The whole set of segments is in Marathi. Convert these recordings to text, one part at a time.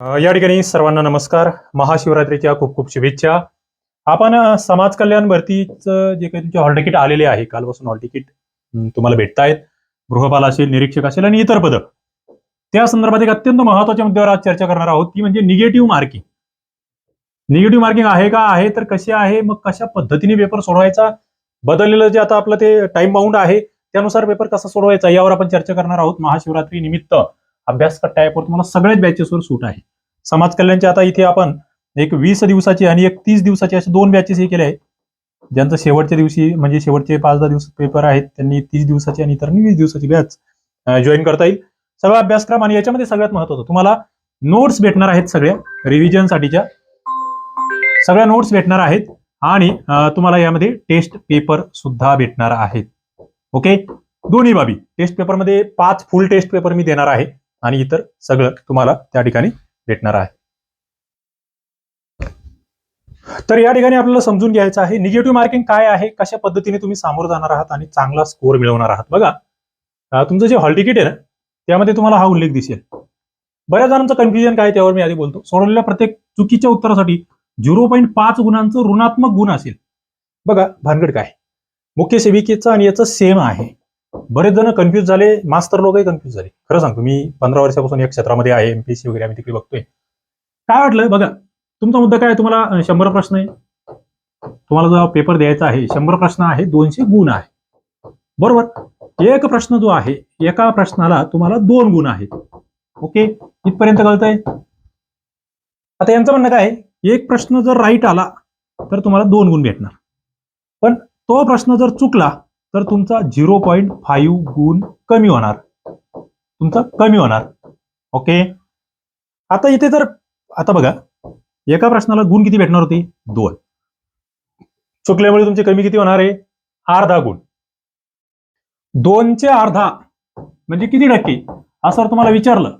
या ठिकाणी सर्वांना नमस्कार. महाशिवरात्रीच्या खूप खूप शुभेच्छा. आपण समाज कल्याण भरतीचं जे काही तुमचे हॉल तिकीट आलेले आहे कालपासून हॉल तिकीट तुम्हाला भेटतायत. गृहपाल असेल निरीक्षक असेल आणि इतर पदं. त्या संदर्भात एक अत्यंत महत्त्वाच्या मुद्द्यावर आज चर्चा करणार आहोत ती म्हणजे निगेटिव्ह मार्किंग. निगेटिव्ह मार्किंग आहे का? आहे तर कशी आहे? मग कशा पद्धतीने पेपर सोडवायचा? बदललेलं जे आता आपलं ते टाइम बाउंड आहे त्यानुसार पेपर कसा सोडवायचा? यावर आपण चर्चा करणार आहोत महाशिवरात्री निमित्त. अभ्यास कट्टा ॲपवर तुम्हाला सगळ्याच बॅचेसवर सूट आहे. समाज कल्याणच्या आता इथे आपण एक वीस दिवसाची आणि एक तीस दिवसाची असे दोन बॅचेस हे केले आहेत. ज्यांचं शेवटच्या दिवशी म्हणजे शेवटचे पाच दहा दिवस पेपर आहेत त्यांनी तीस दिवसाची आणि इतरांनी वीस दिवसाची बॅच जॉईन करता येईल. सगळा अभ्यासक्रम आणि याच्यामध्ये सगळ्यात महत्वाचं तुम्हाला नोट्स भेटणार आहेत सगळ्या रिव्हिजनसाठीच्या सगळ्या नोट्स भेटणार आहेत आणि तुम्हाला यामध्ये टेस्ट पेपर सुद्धा भेटणार आहेत. ओके दोन्ही बाबी. टेस्ट पेपरमध्ये पाच फुल टेस्ट पेपर मी देणार आहे. आणि इतर सगळं तुम्हाला त्या ठिकाणी भेटणार आहे. तर या ठिकाणी आपल्याला समजून घ्यायचं आहे निगेटिव्ह मार्किंग काय आहे कशा पद्धतीने तुम्ही सामोरं जाणार आहात आणि चांगला स्कोअर मिळवणार आहात. बघा तुमचं जे हॉल तिकीट आहे ना त्यामध्ये तुम्हाला हा उल्लेख दिसेल. बऱ्याच जणांचं कन्फ्युजन काय त्यावर मी आधी बोलतो. सोडवलेल्या प्रत्येक चुकीच्या उत्तरासाठी झिरो पॉईंट पाच गुणांचं ऋणात्मक गुण असेल. बघा भानगड काय मुख्य सेविकेचं आणि याचं सेम आहे. बरेच जण कन्फ्युज झाले. मास्तर लोकही कन्फ्युज झाले. खरं सांगतो मी पंधरा वर्षापासून या क्षेत्रामध्ये आहे एमपीएससी वगैरे आम्ही तिकडे बघतोय. काय वाटलं? बघा तुमचा मुद्दा काय तुम्हाला शंभर प्रश्न आहे. तुम्हाला जो पेपर द्यायचा आहे शंभर प्रश्न आहे दोनशे गुण आहे. बरोबर? एक प्रश्न जो आहे एका प्रश्नाला तुम्हाला दोन गुण आहेत. ओके? इथपर्यंत कळतंय? आता यांचं म्हणणं काय एक प्रश्न जर राईट आला तर तुम्हाला दोन गुण भेटणार. पण तो प्रश्न जर चुकला तर तुमचा झिरो पॉईंट फाईव्ह गुण कमी होणार. तुमचा कमी होणार. ओके? आता इथे जर आता बघा एका प्रश्नाला गुण किती भेटणार होती? दोन. चुकल्यामुळे तुमचे कमी किती होणार आहे? अर्धा गुण. दोनचे अर्धा म्हणजे किती टक्के? असं जर तुम्हाला विचारलं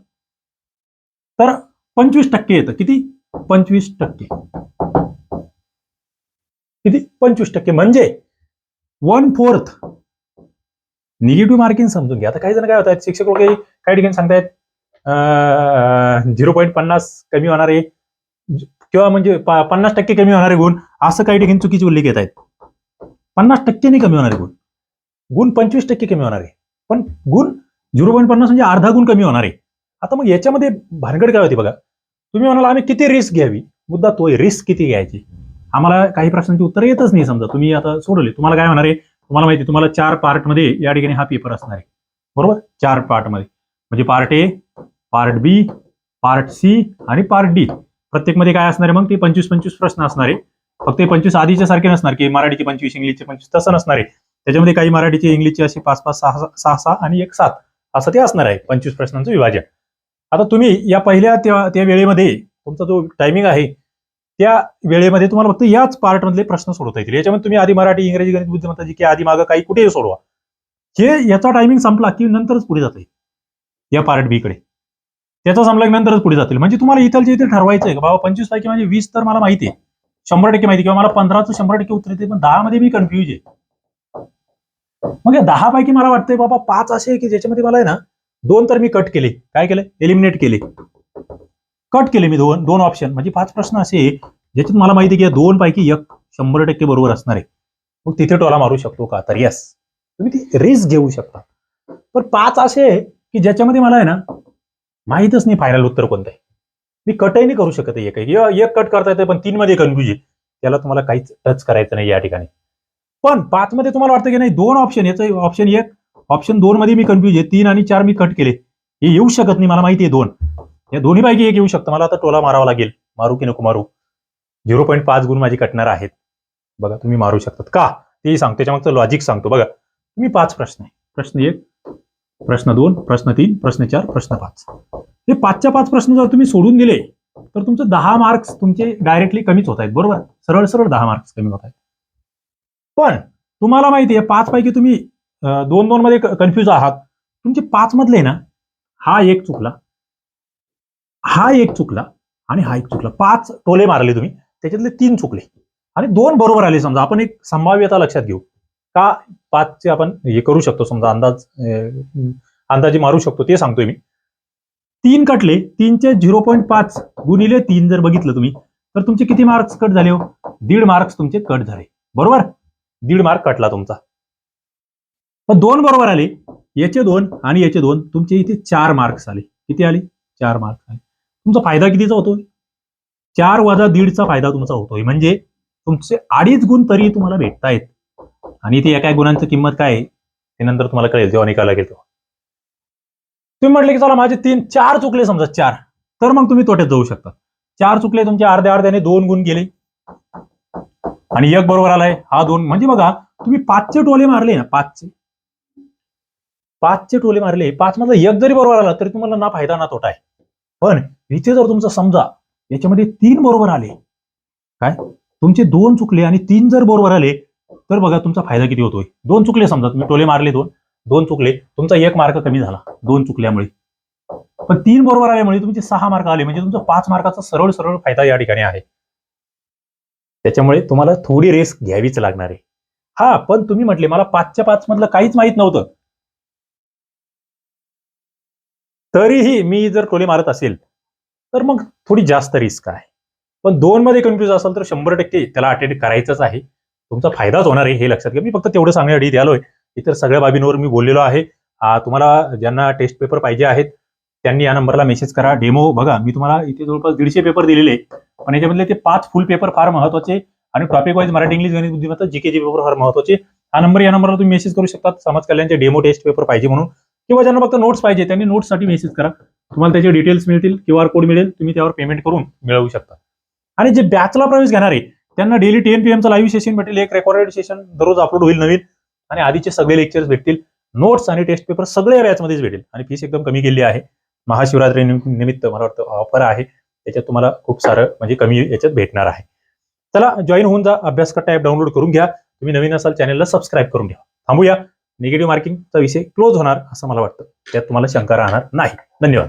तर पंचवीस टक्के येतं. किती? पंचवीस टक्के. किती? पंचवीस टक्के. म्हणजे वन फोर्थ निगेटिव्ह मार्किंग समजून घ्या. आता काही जण काय होत आहेत शिक्षक लोक काही ठिकाणी सांगतायत झिरो पॉईंट पन्नास कमी होणार आहे किंवा म्हणजे पन्नास टक्के कमी होणारे गुण असं काही ठिकाणी चुकीचे उल्लेख येत आहेत. पन्नास टक्क्यांनी कमी होणारे गुण. गुण पंचवीस टक्के कमी होणार आहे. पण गुण झिरो पॉईंट पन्नास म्हणजे अर्धा गुण कमी होणार आहे. आता मग याच्यामध्ये भानगड काय होती बघा. तुम्ही म्हणाला आम्ही किती रिस्क घ्यावी? मुद्दा तो रिस्क किती घ्यायची? आम्हाला काही प्रश्नांची उत्तर येतच नाही समजा. तुम्ही आता सोडवले. तुम्हाला काय होणार आहे? तुम्हाला माहिती आहे, तुम्हाला चार पार्टमध्ये या ठिकाणी हा पेपर असणार आहे. बरोबर? चार पार्टमध्ये म्हणजे part A part B part C आणि पार्ट डी प्रत्येकमध्ये काय असणार आहे मग? ते पंचवीस पंचवीस प्रश्न असणार आहे. फक्त ते पंचवीस आधीच्या सारखे नसणार की मराठीचे पंचवीस इंग्लिशचे पंचवीस तसं नसणार आहे. त्याच्यामध्ये काही मराठीचे इंग्लिशचे असे पाच पाच सहा सहा- सहा सहा आणि एक सात. असं ते असणार आहे पंचवीस प्रश्नांचं विभाजन. आता तुम्ही या पहिल्या त्या त्या वेळेमध्ये तुमचा जो टायमिंग आहे त्या वेळेमध्ये तुम्हाला फक्त याच पार्टमधले प्रश्न सोडवता येतील. याच्यामध्ये तुम्ही आधी मराठी इंग्रजी गणित बुद्धिमत्ता जी की आधी मागं काही कुठेही सोडवा. हे याचा टायमिंग संपला की नंतरच पुढे जाते या पार्ट बी कडे. त्याचा संपला की नंतरच पुढे जातील. म्हणजे तुम्हाला इथलच्या इथे ठरवायचं आहे का? बाबा पंचवीस तारखे म्हणजे वीस तर मला माहिती आहे. शंभर टक्के माहिती किंवा मला पंधराचं शंभर टक्के उत्तर येते पण दहा मध्ये मी कन्फ्युज आहे. मग या दहा पैकी मला वाटतंय बाबा पाच असे की ज्याच्यामध्ये मला आहे ना दोन तर मी कट केले. काय केले? एलिमिनेट केले. कट केले मी दोन दोन ऑप्शन म्हणजे पाच प्रश्न असे ज्याच्यात मला माहिती की या दोन पैकी एक शंभर टक्के बरोबर असणार आहे. मग तिथे टोला मारू शकतो का? तर यस तुम्ही ती रिस्क घेऊ शकता. पण पाच असे की ज्याच्यामध्ये मला आहे ना माहीतच नाही फायनल उत्तर कोणतं आहे. मी कटही नाही करू शकत आहे एक कट करता येते पण तीन मध्ये कन्फ्युज आहे. त्याला तुम्हाला काहीच टच करायचं नाही या ठिकाणी. पण पाच मध्ये तुम्हाला वाटतं की नाही दोन ऑप्शन याचं ऑप्शन एक ऑप्शन दोन मध्ये मी कन्फ्युज आहे. तीन आणि चार मी कट केले. हे येऊ शकत नाही मला माहिती आहे दोन. या दोन्ही पैकी एक येऊ शकतं. मला आता टोला मारावा लागेल. मारू की नको मारू? झिरो पॉईंट पाच गुण माझी कटणार आहेत. बघा तुम्ही मारू शकतात. का? तेही सांगतो. त्याच्यामागचं लॉजिक सांगतो. बघा तुम्ही पाच प्रश्न आहे. प्रश्न एक प्रश्न दोन प्रश्न तीन प्रश्न चार प्रश्न पाच. हे पाचच्या पाच प्रश्न जर तुम्ही सोडून दिले तर तुमचे दहा मार्क्स तुमचे डायरेक्टली कमीच होत आहेत. बरोबर? सरळ सरळ दहा मार्क्स कमी होत आहेत. पण तुम्हाला माहिती आहे पाच पैकी तुम्ही दोन दोन मध्ये कन्फ्युज आहात. तुमचे पाच मधले ना हा एक चुकला. हा एक चुकला आणि हा एक चुकला. पाच टोले मारले तुम्ही. त्याच्यातले तीन चुकले. आणि दोन बरोबर आले समजा. आपण एक संभाव्यता लक्षात घेऊ. का पाचचे आपण हे करू शकतो? समजा अंदाज अंदाजे मारू शकतो. ते सांगतोय मी. तीन कटले. तीनचे झिरो पॉईंट पाच गुणिले तीन जर बघितलं तुम्ही तर तुमचे किती मार्क्स कट झाले हो? दीड मार्क्स तुमचे कट झाले. बरोबर? दीड मार्क कटला तुमचा. पण दोन बरोबर आले. याचे दोन आणि याचे दोन. तुमचे इथे चार मार्क्स आले. किती आले? चार मार्क्स आले. तुमचा फायदा कितीचा होतोय? चार वजा दीडचा फायदा तुमचा होतोय. म्हणजे तुमचे अडीच गुण तरी तुम्हाला भेटतायत आणि ते एका गुणांची किंमत काय आहे? ते नंतर तुम्हाला कळेल जेव्हा निकाला घेतो तुम्ही म्हटले की चला माझे तीन चार चुकले समजा चार. तर मग तुम्ही तोट्यात जाऊ शकता. चार चुकले तुमचे अर्ध्या अर्ध्याने दोन गुण गेले. आणि एक बरोबर आलाय हा दोन. म्हणजे बघा तुम्ही पाचचे टोले मारले ना पाचचे. पाचचे टोले मारले. पाच मधला एक जरी बरोबर आला तरी तुम्हाला ना फायदा ना तोटा आहे. पण इथे जर तुमचं समजा याच्यामध्ये तीन बरोबर आले काय? तुमचे दोन चुकले आणि तीन जर बरोबर आले तर बघा तुमचा फायदा किती होतोय. दोन चुकले समजा तुम्ही टोले मारले दोन दोन चुकले तुमचा एक मार्क कमी झाला दोन चुकल्यामुळे. पण तीन बरोबर आल्यामुळे तुमचे सहा मार्क आले म्हणजे तुमचा पाच मार्काचा सरळ सरळ फायदा या ठिकाणी आहे. त्याच्यामुळे तुम्हाला थोडी रेस घ्यावीच लागणार आहे. हा पण तुम्ही म्हटले मला पाचच्या पाच मधलं काहीच माहीत नव्हतं. तरीही मी जर टोले मारत असेल तर मग थोडी जास्त रिस्क आहे. पण दोन मध्ये कन्फ्युज असेल तर शंभर टक्के त्याला अटेंड करायचंच आहे. तुमचा फायदाच होणार आहे हे लक्षात घ्या. मी फक्त तेवढं सांगण्यासाठी आलोय इतर सगळ्या बाबींवर मी बोललेलो आहे. तुम्हाला ज्यांना टेस्ट पेपर पाहिजे आहेत त्यांनी या नंबरला मेसेज करा. डेमो बघा मी तुम्हाला इथे जवळपास दीडशे पेपर दिलेले पण याच्यामधले ते पाच फुल पेपर फार महत्त्वाचे आणि टॉपिक वाईज मराठी इंग्लिश गणित बुद्धिमत्ता जीकेचे पेपर फार महत्त्वाचे. हा नंबर या नंबरला तुम्ही मेसेज करू शकता समाज कल्याणचे डेमो टेस्ट पेपर पाहिजे म्हणून. किंवा ज्यांना फक्त नोट्स पाहिजे त्यांनी नोट्ससाठी मेसेज करा. तुम्हाला त्याचे डिटेल्स मिळतील क्यू आर कोड मिळेल तुम्ही त्यावर पेमेंट करून मिळवू शकता. आणि जे बॅचला प्रवेश घेणारे त्यांना डेली टेन पी एमचं लाईव्ह सेशन भेटेल एक रेकॉर्डेड सेशन दररोज अपलोड होईल नवीन. आणि आधीचे सगळे लेक्चर्स भेटतील नोट्स आणि टेस्ट पेपर सगळे बॅचमध्येच भेटेल. आणि फीस एकदम कमी केली आहे. महाशिवरात्री निमित्त मला वाटतं ऑफर आहे. त्याच्यात तुम्हाला खूप सारं म्हणजे कमी याच्यात भेटणार आहे. चला जॉईन होऊन जा अभ्यास करता ॲप डाउनलोड करून घ्या. तुम्ही नवीन असाल चॅनलला सबस्क्राईब करून घ्या. थांबूया. निगेटिव्ह मार्किंगचा विषय क्लोज होणार असं मला वाटतं. त्यात तुम्हाला शंका राहणार नाही. धन्यवाद.